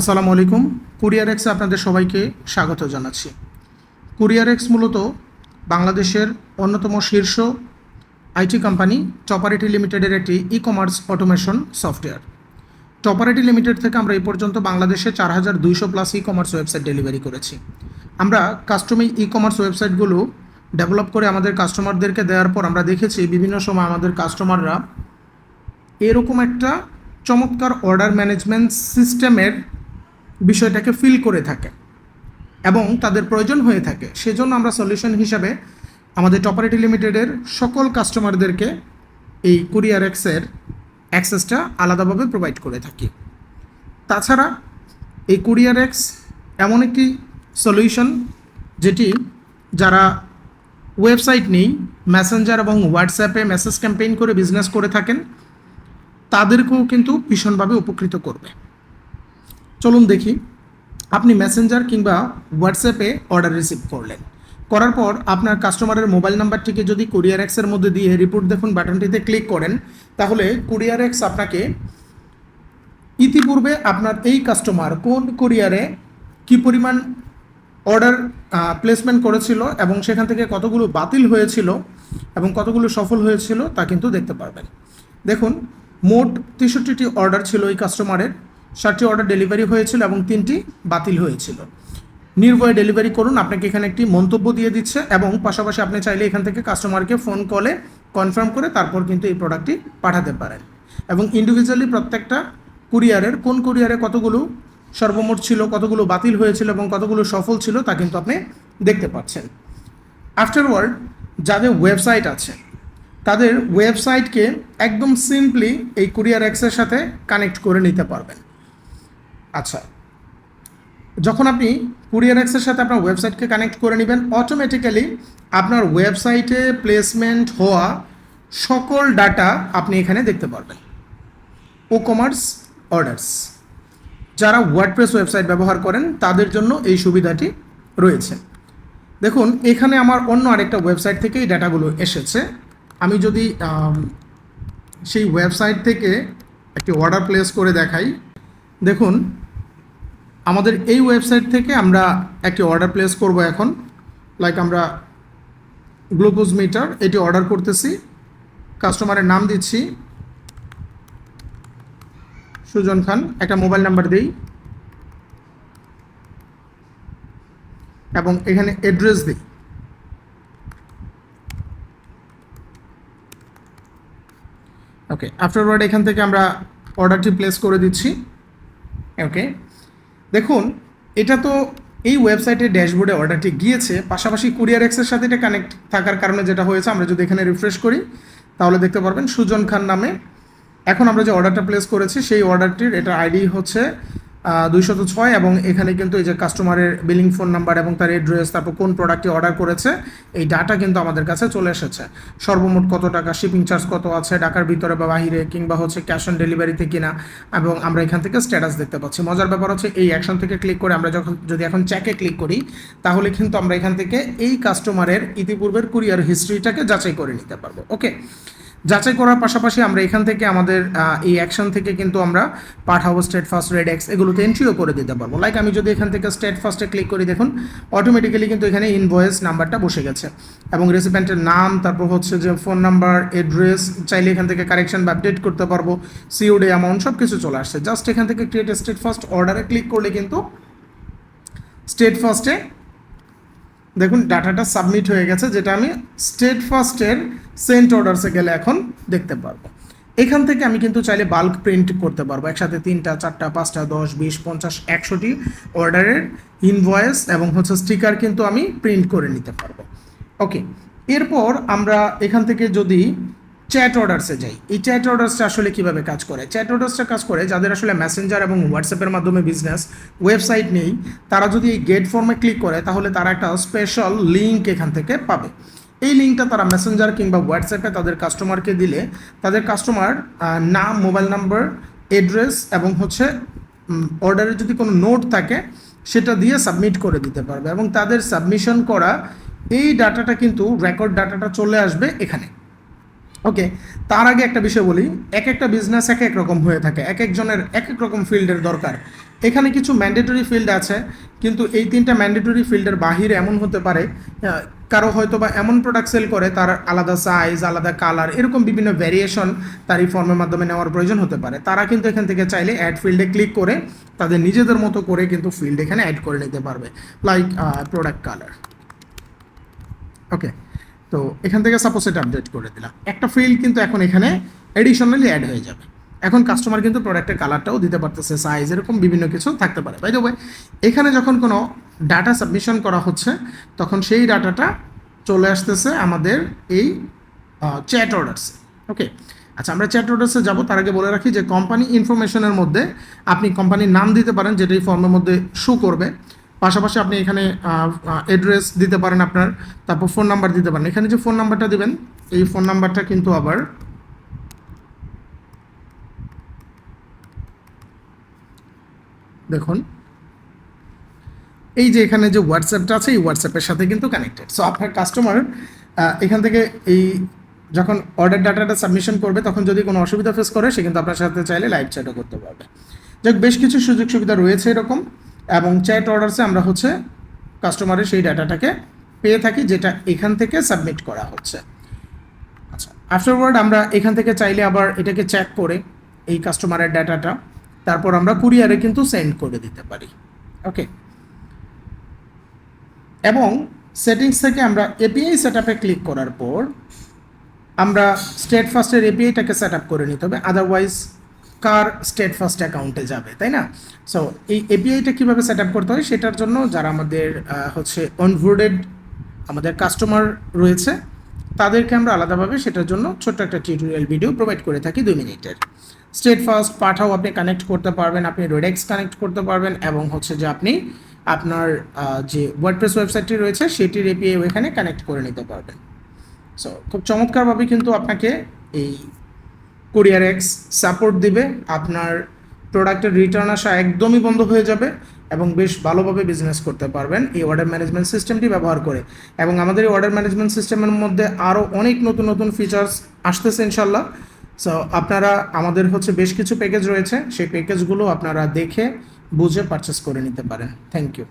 আসসালামু আলাইকুম। কুরিয়ার এক্সে আপনাদের সবাইকে স্বাগত জানাচ্ছি। কুরিয়ার এক্স মূলত বাংলাদেশের অন্যতম শীর্ষ আইটি কোম্পানি টপারিটি লিমিটেডের একটি ই কমার্স অটোমেশন সফটওয়্যার টপারিটি লিমিটেড থেকে আমরা এই পর্যন্ত বাংলাদেশে চার হাজার দুইশো plus e commerce website delivery করেছি। আমরা কাস্টমি ই কমার্স ওয়েবসাইটগুলো ডেভেলপ করে আমাদের কাস্টমারদেরকে দেওয়ার পর আমরা দেখেছি বিভিন্ন সময় আমাদের কাস্টমাররা এরকম একটা চমৎকার অর্ডার ম্যানেজমেন্ট সিস্টেমের বিষয়টাকে ফিল করে থাকে এবং তাদের প্রয়োজন হয়ে থাকে। সেজন্য আমরা সলিউশন হিসাবে আমাদের টপারিটি লিমিটেডের সকল কাস্টমারদেরকে এই কুরিয়ার এক্সের অ্যাক্সেসটা আলাদাভাবে প্রোভাইড করে থাকি। তাছাড়া এই কুরিয়ার এক্স এমন একটি সলিউশন যেটি যারা ওয়েবসাইট নেই মেসেঞ্জার এবং হোয়াটসঅ্যাপে মেসেজ ক্যাম্পেইন করে বিজনেস করে থাকেন, তাদেরকেও কিন্তু ভীষণভাবে উপকৃত করবে। চলুন দেখি। আপনি মেসেঞ্জার কিংবা হোয়াটসঅ্যাপে অর্ডার রিসিভ করলেন। করার পর আপনার কাস্টমারের মোবাইল নাম্বারটিকে যদি কুরিয়ার এক্সের মধ্যে দিয়ে রিপোর্ট দেখুন বাটনটিতে ক্লিক করেন, তাহলে কুরিয়ার এক্স আপনাকে ইতিপূর্বে আপনার এই কাস্টমার কোন কুরিয়ারে কি পরিমাণ অর্ডার প্লেসমেন্ট করেছিল এবং সেখান থেকে কতগুলো বাতিল হয়েছিল এবং কতগুলো সফল হয়েছিল তা কিন্তু দেখতে পারবেন। দেখুন, মোট তেষট্টিটি অর্ডার ছিল এই কাস্টমারের ষাটটি অর্ডার ডেলিভারি হয়েছিল এবং তিনটি বাতিল হয়েছিল। নির্ভয়ে ডেলিভারি করুন, আপনাকে এখানে একটি মন্তব্য দিয়ে দিচ্ছে এবং পাশাপাশি আপনি চাইলে এখান থেকে কাস্টমারকে ফোন কলে কনফার্ম করে তারপর কিন্তু এই প্রোডাক্টটি পাঠাতে পারেন। এবং ইন্ডিভিজুয়ালি প্রত্যেকটা কুরিয়ারের কোন কুরিয়ারে কতগুলো সর্বমোট ছিল, কতগুলো বাতিল হয়েছিল এবং কতগুলো সফল ছিল তা কিন্তু আপনি দেখতে পাচ্ছেন। আফটারওয়ার্ড যাদের ওয়েবসাইট আছে, তাদের ওয়েবসাইটকে একদম সিম্পলি এই কুরিয়ার অ্যাক্সের সাথে কানেক্ট করে নিতে পারবেন। আচ্ছা যখন আপনি কুরিয়ার অ্যাক্সের সাথে আপনার ওয়েবসাইটকে কানেক্ট করে নেবেন অটোমেটিক্যালি আপনার ওয়েবসাইটে প্লেসমেন্ট হওয়া সকল ডাটা আপনি এখানে দেখতে পারবেন। ও কমার্স অর্ডার্স যারা ওয়ার্ডপ্রেস ওয়েবসাইট ব্যবহার করেন, তাদের জন্য এই সুবিধাটি রয়েছে। দেখুন, এখানে আমার অন্য আরেকটা ওয়েবসাইট থেকে এই ডাটাগুলো এসেছে। আমি যদি সেই ওয়েবসাইট থেকে একটি অর্ডার প্লেস করে দেখাই। দেখুন, আমাদের এই ওয়েবসাইট থেকে আমরা একটি অর্ডার প্লেস করব এখন। লাইক আমরা গ্লুকোজ মিটার এটি অর্ডার করতেছি। কাস্টমারের নাম দিচ্ছি। সুজন খান, একটা মোবাইল নাম্বার দিই। এবং এখানে অ্যাড্রেস দিই। ওকে আফটারওয়ার্ড এখান থেকে আমরা অর্ডারটি প্লেস করে দিচ্ছি। ওকে দেখুন, এটা তো এই ওয়েবসাইটে ড্যাশবোর্ডে অর্ডারটি গিয়েছে, পাশাপাশি কুরিয়ার এক্সের সাথে এটা কানেক্ট থাকার কারণে যেটা হয়েছে, আমরা যদি এখানে রিফ্রেশ করি, তাহলে দেখতে পারবেন সুজন খান নামে। এখন আমরা যে অর্ডারটা প্লেস করেছি, সেই অর্ডারটির এটা আইডি হচ্ছে দুইশত ছয় এবং এখানে কিন্তু এই যে কাস্টমারের বিলিং ফোন নাম্বার এবং তার এড্রেস তারপর কোন প্রোডাক্টটি অর্ডার করেছে, এই ডাটা কিন্তু আমাদের কাছে চলে এসেছে। সর্বমোট কত টাকা শিপিং চার্জ কত আছে, ঢাকার ভিতরে বা বাহিরে কিংবা হচ্ছে ক্যাশ অন ডেলিভারিতে কিনা, এবং আমরা এখান থেকে স্ট্যাটাস দেখতে পাচ্ছি। মজার ব্যাপার হচ্ছে এই অ্যাকশন থেকে ক্লিক করে আমরা যখন, যদি এখন চেকে ক্লিক করি, তাহলে কিন্তু আমরা এখান থেকে এই কাস্টমারের ইতিপূর্বের কুরিয়ার হিস্ট্রিটাকে যাচাই করে নিতে পারব। ওকে যাচাই করার পাশাপাশি আমরা এখান থেকে আমাদের এই অ্যাকশন থেকে কিন্তু আমরা পাঠাবো স্টেট ফার্স্ট রেড এক্স এগুলোতে এন্ট্রিও করে দিতে পারব। লাইক আমি যদি এখান থেকে স্টেট ফার্স্টে ক্লিক করি, দেখুন অটোমেটিক্যালি কিন্তু এখানে ইনভয়েস নাম্বারটা বসে গেছে। এবং রেসিপেন্টের নাম, তারপর হচ্ছে যে ফোন নাম্বার এড্রেস চাইলে এখান থেকে কারেকশন বা আপডেট করতে পারব সিওডি অ্যামাউন্ট সব কিছু চলে আসছে। জাস্ট এখান থেকে ক্রিয়েট স্টেট ফার্স্ট অর্ডারে ক্লিক করলে কিন্তু স্টেট ফার্স্টে দেখুন, ডাটাটা সাবমিট হয়ে গেছে, যেটা আমি স্টেট ফার্স্টের সেন্ট অর্ডারসে গেলে এখন দেখতে পারব। এখান থেকে আমি কিন্তু চাইলে বাল্ক প্রিন্ট করতে পারব, একসাথে তিনটা, চারটা, পাঁচটা, দশ, বিশ, পঞ্চাশ, একশোটি অর্ডারের ইনভয়েস এবং হচ্ছে স্টিকার কিন্তু আমি প্রিন্ট করে নিতে পারব। ওকে এরপর আমরা এখান থেকে যদি চ্যাট অর্ডার্সে যাই। এই চ্যাট অর্ডারসটা আসলে কীভাবে কাজ করে? চ্যাট অর্ডারসটা কাজ করে যাদের আসলে মেসেঞ্জার এবং হোয়াটসঅ্যাপের মাধ্যমে বিজনেস ওয়েবসাইট নেই, তারা যদি এই গেট ফর্মে ক্লিক করে, তাহলে তারা একটা স্পেশাল লিঙ্ক এখান থেকে পাবে। এই লিঙ্কটা তারা মেসেঞ্জার কিংবা হোয়াটসঅ্যাপে তাদের কাস্টমারকে দিলে, তাদের কাস্টমার নাম মোবাইল নাম্বার অ্যাড্রেস এবং হচ্ছে অর্ডারের যদি কোনো নোট থাকে, সেটা দিয়ে সাবমিট করে দিতে পারবে এবং তাদের সাবমিশন করা, এই ডাটাটা কিন্তু রেকর্ড ডাটাটা চলে আসবে এখানে। ওকে তার আগে একটা বিষয় বলি, এক একটা বিজনেস এক এক রকম হয়ে থাকে, এক একজনের এক এক রকম ফিল্ডের দরকার। এখানে কিছু ম্যান্ডেটরি ফিল্ড আছে, কিন্তু এই তিনটা ম্যান্ডেটরি ফিল্ডের বাহিরে এমন হতে পারে কারও হয়তো বা এমন প্রোডাক্ট সেল করে, তার আলাদা সাইজ আলাদা কালার এরকম বিভিন্ন ভ্যারিয়েশন তার এই ফর্মের মাধ্যমে নেওয়ার প্রয়োজন হতে পারে। তারা কিন্তু এখান থেকে চাইলে অ্যাড ফিল্ডে ক্লিক করে, তাদের নিজেদের মতো করে কিন্তু ফিল্ড এখানে অ্যাড করে নিতে পারবে লাইক প্রোডাক্ট কালার ওকে তো এখান থেকে সাপোজ এটা আপডেট করে দিলাম। একটা ফিল্ড কিন্তু এখন এখানে এডিশনালি অ্যাড হয়ে যাবে। এখন কাস্টমার কিন্তু প্রোডাক্টের কালারটাও দিতে পারতেছে সাইজ এরকম বিভিন্ন কিছু থাকতে পারে। বাই দ্য এখানে যখন কোনো ডাটা সাবমিশন করা হচ্ছে, তখন সেই ডাটাটা চলে আসতেছে আমাদের এই চ্যাট অর্ডারস ওকে আচ্ছা আমরা চ্যাট অর্ডারসে যাব। তার আগে বলে রাখি যে কোম্পানি ইনফরমেশনের মধ্যে আপনি কোম্পানির নাম দিতে পারেন, যেটা এই ফর্মের মধ্যে শো করবে। পাশাপাশি আপনি এখানে অ্যাড্রেস দিতে পারেন আপনার, তারপর ফোন নাম্বার দিতে পারেন। এখানে যে ফোন নাম্বারটা দিবেন, এই ফোন নাম্বারটা কিন্তু আবার দেখুন, এই যে এখানে যে হোয়াটসঅ্যাপটা আছে, এই হোয়াটসঅ্যাপের সাথে কিন্তু কানেক্টেড সো আপনার কাস্টমার এখান থেকে এই যখন অর্ডার ডাটাটা সাবমিশন করবে, তখন যদি কোনো অসুবিধা ফেস করে, সে কিন্তু আপনার সাথে চাইলে লাইভ চ্যাটও করতে পারবে। যাক, বেশ কিছু সুযোগ সুবিধা রয়েছে এরকম। এবং চ্যাট অর্ডারসে আমরা হচ্ছে কাস্টমারের সেই ডাটাটাকে পেয়ে থাকি, যেটা এখান থেকে সাবমিট করা হচ্ছে। আচ্ছা আফটারওয়ার্ড আমরা এখান থেকে চাইলে আবার এটাকে চেক করে এই কাস্টমারের ডাটাটা তারপর আমরা কুরিয়ারে কিন্তু সেন্ড করে দিতে পারি। ওকে এবং সেটিংস থেকে আমরা এপিআই সেট আপে ক্লিক করার পর, আমরা স্টেট ফার্স্টের এপিআইটাকে সেট আপ করে নিতে হবে আদারওয়াইজ কার স্টেট ফার্স্ট অ্যাকাউন্টে যাবে, তাই না? সো এই এপিআইটা কীভাবে সেট আপ করতে হয় সেটার জন্য যারা আমাদের হচ্ছে অনবোর্ডেড আমাদের কাস্টমার রয়েছে, তাদেরকে আমরা আলাদাভাবে সেটার জন্য ছোট্ট একটা টিউটোরিয়াল ভিডিও প্রোভাইড করে থাকি দুই মিনিটের। স্টেট ফার্স্ট পাঠাও, আপনি কানেক্ট করতে পারবেন, আপনি রেডেক্স কানেক্ট করতে পারবেন এবং হচ্ছে যে আপনি আপনার যে ওয়ার্ডপ্রেস ওয়েবসাইটটি রয়েছে সেটির এপিআই ওখানে কানেক্ট করে নিতে পারবেন। সো খুব চমৎকারভাবে কিন্তু আপনাকে এই কুরিয়ার এক্স সাপোর্ট দিবে, আপনার প্রোডাক্টের রিটার্ন আসা একদমই বন্ধ হয়ে যাবে এবং বেশ ভালোভাবে বিজনেস করতে পারবেন এই অর্ডার ম্যানেজমেন্ট সিস্টেমটি ব্যবহার করে। এবং আমাদের এই অর্ডার ম্যানেজমেন্ট সিস্টেমের মধ্যে আরও অনেক নতুন নতুন ফিচার্স আসতেছে ইনশাল্লাহ। সো আপনারা, আমাদের হচ্ছে বেশ কিছু প্যাকেজ রয়েছে, সেই প্যাকেজগুলো আপনারা দেখে, বুঝে পারচেস করে নিতে পারেন। Thank you